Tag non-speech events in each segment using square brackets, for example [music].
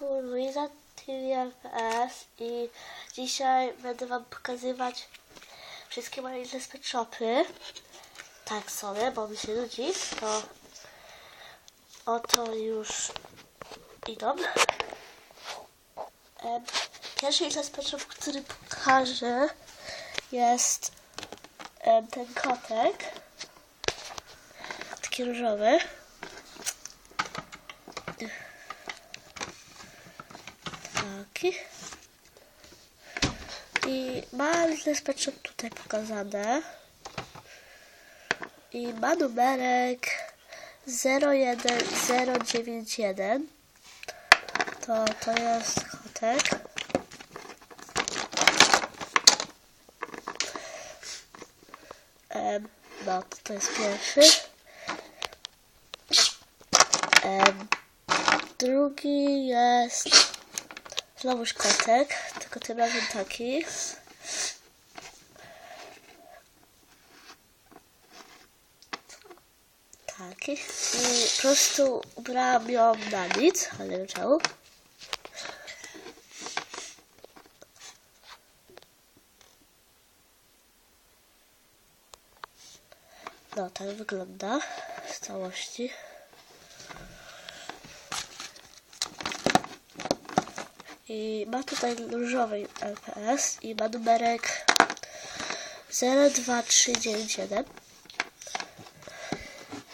Luisa TVFS i dzisiaj będę Wam pokazywać wszystkie moje Pet Shopy. Tak sobie, bo mi się nudzi, to oto już idą. Pierwszy Pet Shop, który pokażę jest ten kotek. Taki różowy. Taki. I ma Shop tutaj pokazane. I ma numerek 01091. To, to jest kotek. Em, no, to, to jest pierwszy. Em, drugi jest znowuż kotek, tylko tym razem taki. Taki. I po prostu ubrałam ją na nic, ale nie czemu. No, tak wygląda w całości. I ma tutaj różowy LPS i ma numerek 02397.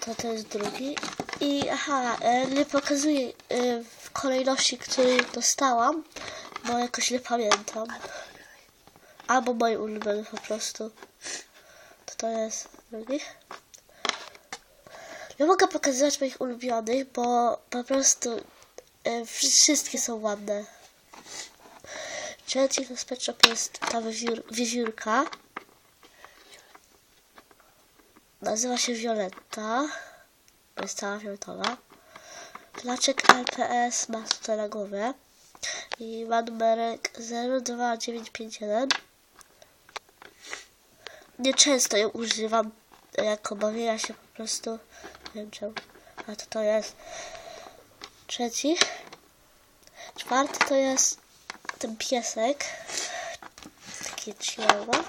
To to jest drugi. I aha, e, nie pokazuję e, w kolejności, której dostałam, bo jakoś nie pamiętam. Albo mój ulubiony po prostu. To to jest drugi. Nie mogę pokazywać moich ulubionych, bo po prostu e, wszystkie są ładne. Trzeci to Pet Shop jest ta wiewiór, wiewiórka. Nazywa się Violetta. Jest cała fioletowa. Placzek LPS ma tutaj na. I ma numerek 02951. Nieczęsto ją używam jako bawienia się po prostu. Nie wiem czemu. A to to jest trzeci. Czwarty to jest ten piesek. Taki chihuahua.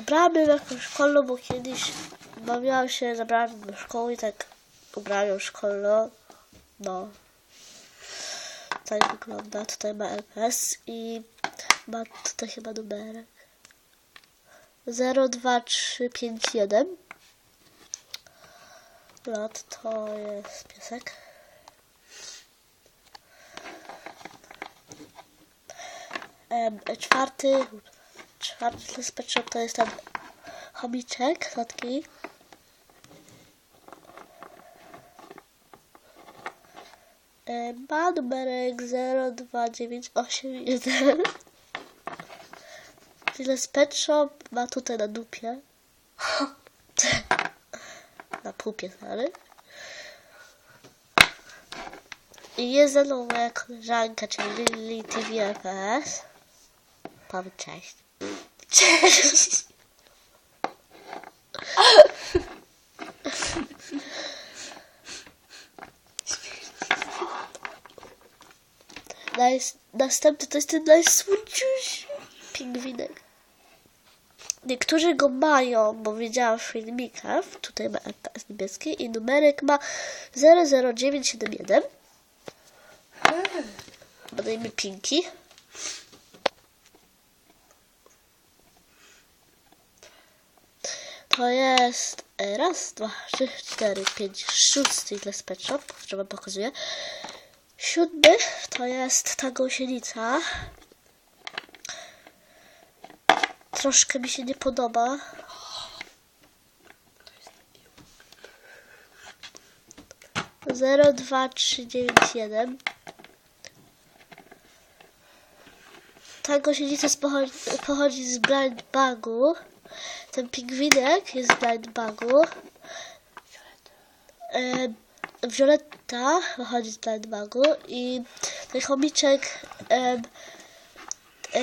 Ubrałam ją jakąś szkolną, bo kiedyś bawiłam się, zabrałam ją do szkoły i tak ubrałam ją szkolną. No. Tak wygląda. Tutaj ma LPS i ma tutaj chyba numerek. 02351. Lot to jest piesek. Czwarty, czwarty Shop to jest ten chomiczek słodki. Em, Ma numerek 02981. Tyle Shop ma tutaj na dupie. [laughs] na pupie, sorry. I jest ze mną moja koleżanka, czyli Lily TVFS. Powiedz cześć. Cześć! Naj- Następny to jest ten najsłodciusi pingwinek. Niektórzy go mają, bo widziałam w filmikach. Tutaj ma LPS niebieski i numerek ma 00971. Badajmy Pinki. To jest e, raz, dwa, trzy, cztery, pięć, szósty Little Pet Shop, który wam pokazuję. Siódmy to jest ta gąsienica. Troszkę mi się nie podoba. Zero, dwa, trzy, dziewięć, jeden. Ta gąsienica pochodzi, pochodzi z Blind Bagu. Ten pingwinek jest Blind Bagu. E, Violetta pochodzi z Bagu i ten chomiczek em, e,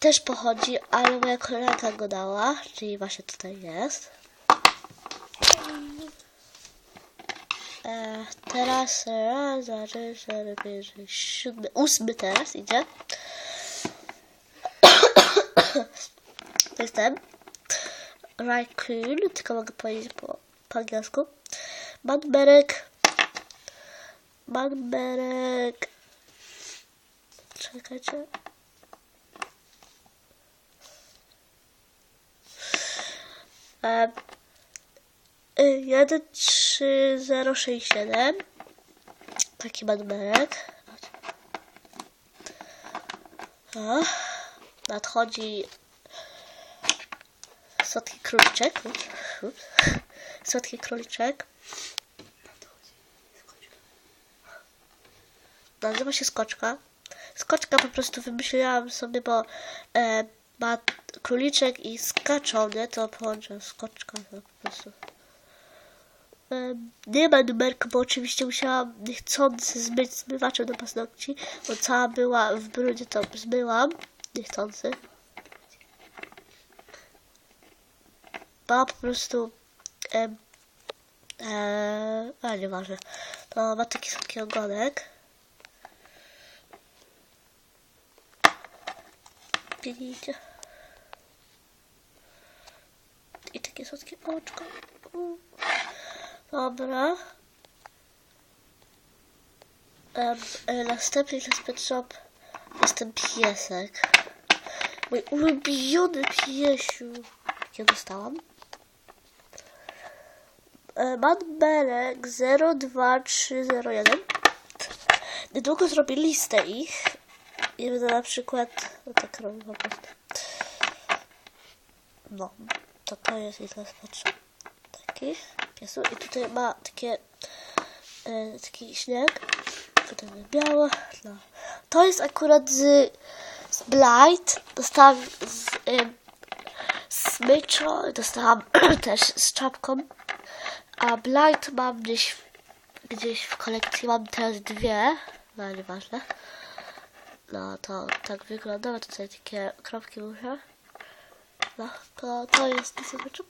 też pochodzi, ale moja koleżanka go dała, czyli właśnie tutaj jest. E, teraz raz, dwa, trzy, cztery, pięć, siódmy, ósmy teraz idzie. [coughs] To jest ten. Raccoon, tylko mogę powiedzieć po, po angielsku. Manberek. Manberek. Czekajcie. E, 1, 3, 0, 6, 7. Taki manberek. O, nadchodzi słodki króliczek. Słodki króliczek. Nazywa się Skoczka. Skoczka po prostu wymyśliłam sobie, bo e, ma króliczek i skaczą, nie? To połączę skoczka to po prostu. E, nie ma numerka, bo oczywiście musiałam niechcący zmyć zmywaczem do paznokci, bo cała była w brudzie, to zmyłam niechcący. Ma po prostu em, e, a nieważne. To ma taki słodki ogonek. Widzicie? I takie słodkie oczko. Dobra. E, następny jest Pet Shop. Jest ten piesek. Mój ulubiony piesiu. Ja dostałam. E, Manberek 02301. Niedługo zrobię listę ich. I będę na przykład. No tak robię po prostu. No, to to jest i teraz patrzę. Taki piesu. I tutaj ma takie. E, taki śnieg. Tutaj ma białe. No. To jest akurat z, z Blight. Dostałam z. E, smyczo, dostałam [clears throat] też z czapką. A Blight mam gdzieś, gdzieś w kolekcji, mam teraz dwie, no nieważne. No to tak wygląda, ma tutaj takie kropki uszach. No, to, to jest smyczo.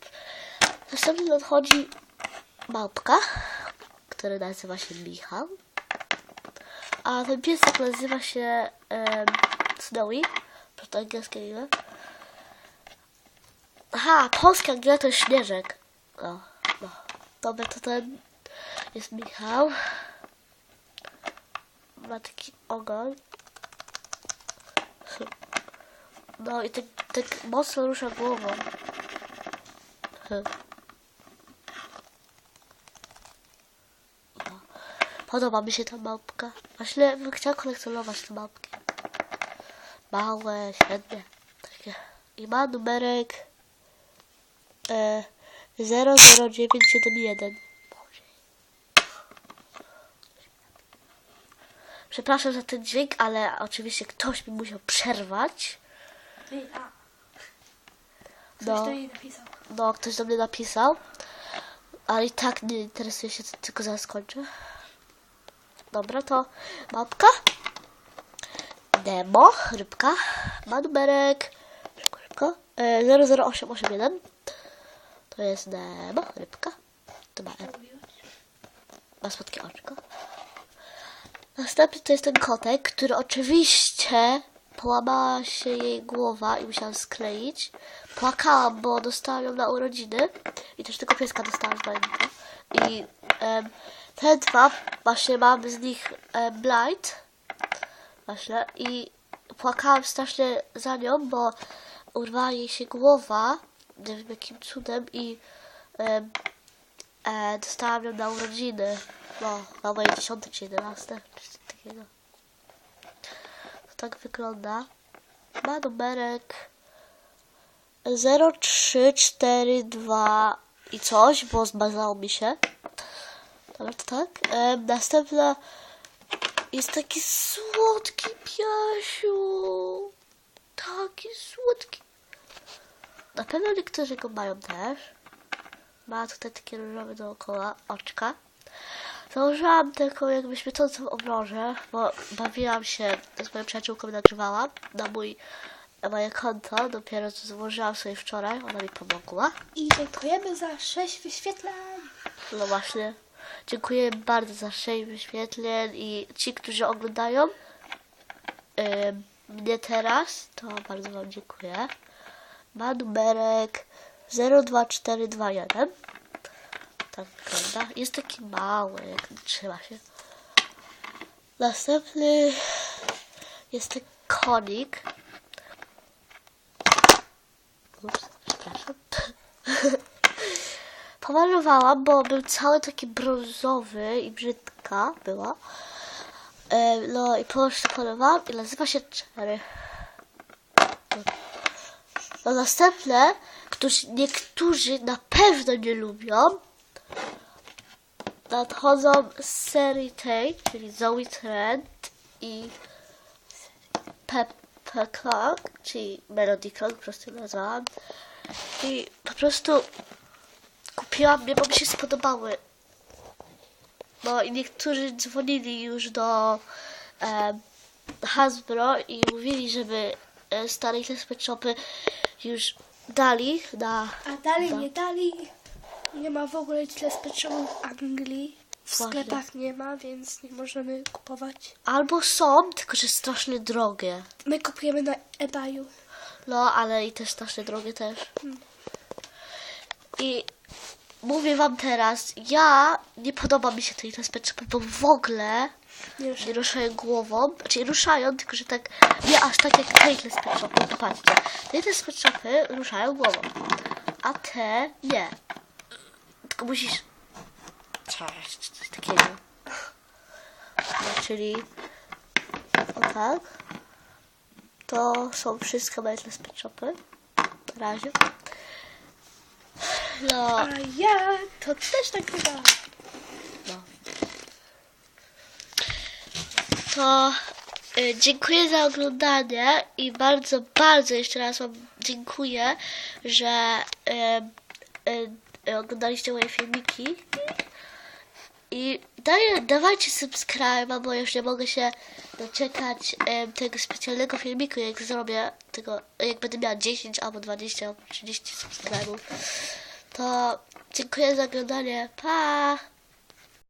Następnie nadchodzi małpka, który nazywa się Michał. A ten piesek nazywa się um, Snowy, to angielskie imię. Aha, polski angiel to śnieżek. No. Dobra, to ten jest Michał. Ma taki ogon. No i tak, tak mocno rusza głową. No. Podoba mi się ta małpka. Właśnie bym chciała kolekcjonować te małpki. Małe, średnie. Takie. I ma numerek e, 00971. Boże. Przepraszam za ten dźwięk, ale oczywiście ktoś mi musiał przerwać. Ty, a. Ktoś No. do niej napisał. No, ktoś do mnie napisał, ale i tak nie interesuje się, tylko zaraz skończę. Dobra, to małpka. Nemo, rybka. Ma numerek. Szybko, szybko. E, 00881. To jest Nemo, rybka. To ma M. Ma słodkie oczko. Następny to jest ten kotek, który oczywiście połamała się jej głowa i musiałam skleić. Płakałam, bo dostałam ją na urodziny i też tego pieska dostałam z Majnika. I em, te dwa, właśnie mam z nich e, blight. Właśnie. I płakałam strasznie za nią, bo urwała jej się głowa, nie wiem jakim cudem i em, e, dostałam ją na urodziny. No, na moje 10 czy 11, czy coś takiego. To tak wygląda. Ma numerek 0342 i coś, bo zmazało mi się. Dobra, to tak. E, następna jest taki słodki piasiu. Taki słodki. Na pewno niektórzy go mają też. Ma tutaj takie różowe dookoła oczka. Założyłam taką jakby świecącą obrożę, bo bawiłam się z moją przyjaciółką, nagrywałam na mój na moje konto. Dopiero co złożyłam sobie wczoraj, ona mi pomogła. I dziękujemy za sześć wyświetleń. No właśnie. Dziękuję bardzo za 6 wyświetleń i ci, którzy oglądają em, mnie teraz, to bardzo Wam dziękuję. Ma numerek 02421. Tak wygląda. Jest taki mały, jak trzyma się. Następny jest ten konik. Ups. [laughs] Pomalowałam, bo był cały taki brązowy i brzydka była. E, No i po prostu pomalowałam i nazywa się Cherry. No następne, którzy niektórzy na pewno nie lubią, nadchodzą z serii tej, czyli Zoe Trent i Peppa Clark, czyli Melody Clark, po prostu nazwałam. I po prostu kupiłam je, bo mi się spodobały. No i niektórzy dzwonili już do e, Hasbro i mówili, żeby e, stare Pet Shopy już dali na... A dalej Tak. nie dali. Nie ma w ogóle tyle specjalów w Anglii. W Właśnie. sklepach nie ma, więc nie możemy kupować. Albo są, tylko że strasznie drogie. My kupujemy na eBayu. No, ale i też strasznie drogie też. I mówię wam teraz, ja nie podoba mi się tej Pet Shopy, bo w ogóle Nie ruszają głową, znaczy ruszają, tylko że tak, nie aż tak jak Tateless Pet Shopy, popatrzcie. Pet Shopy ruszają głową, a te nie. Tylko musisz... Cześć, coś takiego. No, czyli... O tak. To są wszystkie Tateless Pet Shopy. Na razie. No, A ja to też tak chyba. To y, dziękuję za oglądanie i bardzo, bardzo jeszcze raz Wam dziękuję, że y, y, y, oglądaliście moje filmiki. I daj, dawajcie subskryba, bo już nie mogę się doczekać tego specjalnego filmiku, jak zrobię tego, jak będę miała 10 albo 20 albo 30 subskrybów. To dziękuję za oglądanie. Pa!